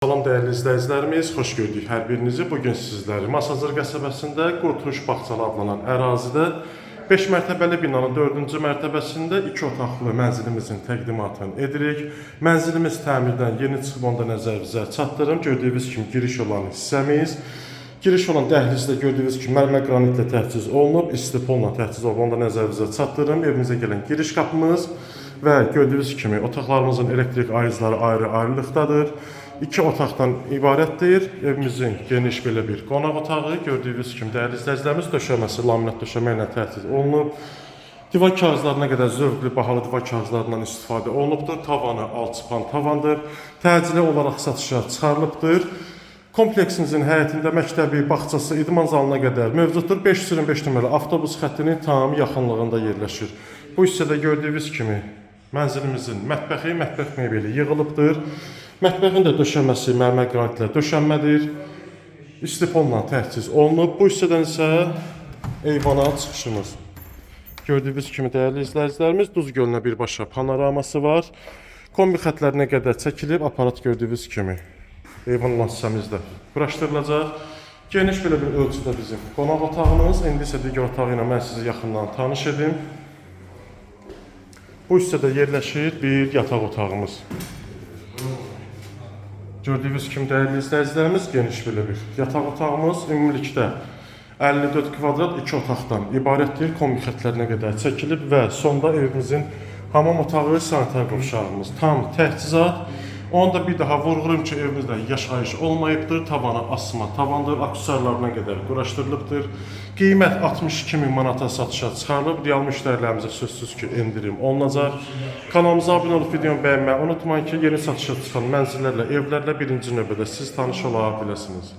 Salam dəyərli izləyicilərimiz, xoş gördük hər birinizi. Bu gün sizləri Masazır qəsəbəsində Qurtuluş Bağçalı adlanan ərazidə 5 mərtəbəli binanın 4-cü mərtəbəsində 2 otaqlı mənzilimizin təqdimatını edirik. Mənzilimiz təmirdən yeni çıxıb onda nəzərinizə çatdırım. Gördüyünüz kimi giriş olan hissəmiz Giriş olan dəhlizdə gördüyünüz kimi mərmər qranitlə təchiz olunub, istipolla təchiz olunub. Onda nəzərinizə çatdırım. Evimizə gələn giriş qapımız və gördüyünüz kimi otaqlarımızın elektrik ayızları ayrı-ayrılıqdadır. İki otaqdan ibarətdir. Evimizin geniş belə bir qonaq otağı. Gördüyünüz kimi dəyərli izləyicilərimiz döşəməsi laminat döşəmə ilə təchiz olunub. Divar kağızlarına qədər zövqlü, bahalı divar kağızlarından istifadə olunubdur. Tavanı alçıpan tavandır. Təcili olaraq satışa çıxarılıbdır. Kompleksimizin həyətində məktəbi, bağçası, idman zalına qədər mövcuddur. 525 nömrəli avtobus xəttinin tam yaxınlığında yerləşir. Bu hissədə gördüyünüz kimi mənzilimizin mətbəxi, mətbəx mebeli yığılıbdır. Mətbəxin də döşəməsi mərmər qranitlə döşənmədir. İstiponla təchiz olunub. Bu hissədən isə eyvana çıxışımız. Gördüyünüz kimi dəyərli izləyicilərimiz Duz gölünə birbaşa panoraması var. Kombi xətlərinə qədər çəkilib aparat gördüyünüz kimi eyvan hissəmizdə quraşdırılacaq. Geniş belə bir ölçüdə bizim qonaq otağımız. İndi isə digər otağı ilə mən sizi yaxından tanış edim. Bu hissədə yerləşir bir yataq otağımız. Gördüyünüz kimi dəyərli izləyicilərimiz geniş belə bir yataq otağımız ümumilikdə 54 kvadrat 2 otaqdan ibarətdir. Kombi xətlərinə qədər çəkilib və sonda evimizin hamam otağı, sanitar qovşağımız tam təchizat. Onu da bir daha vurğulayım ki, evimizdə yaşayış olmayıbdır. Tavanı asma tavandır, aksesuarlarına qədər quraşdırılıbdır. Qiymət 62 min manata satışa çıxarılıb. Real müştərilərimizə sözsüz ki, endirim olunacaq. Kanalımıza abunə olub videomu bəyənməyi unutmayın ki, yeni satışa çıxan mənzillərlə, evlərlə birinci növbədə siz tanış ola biləsiniz.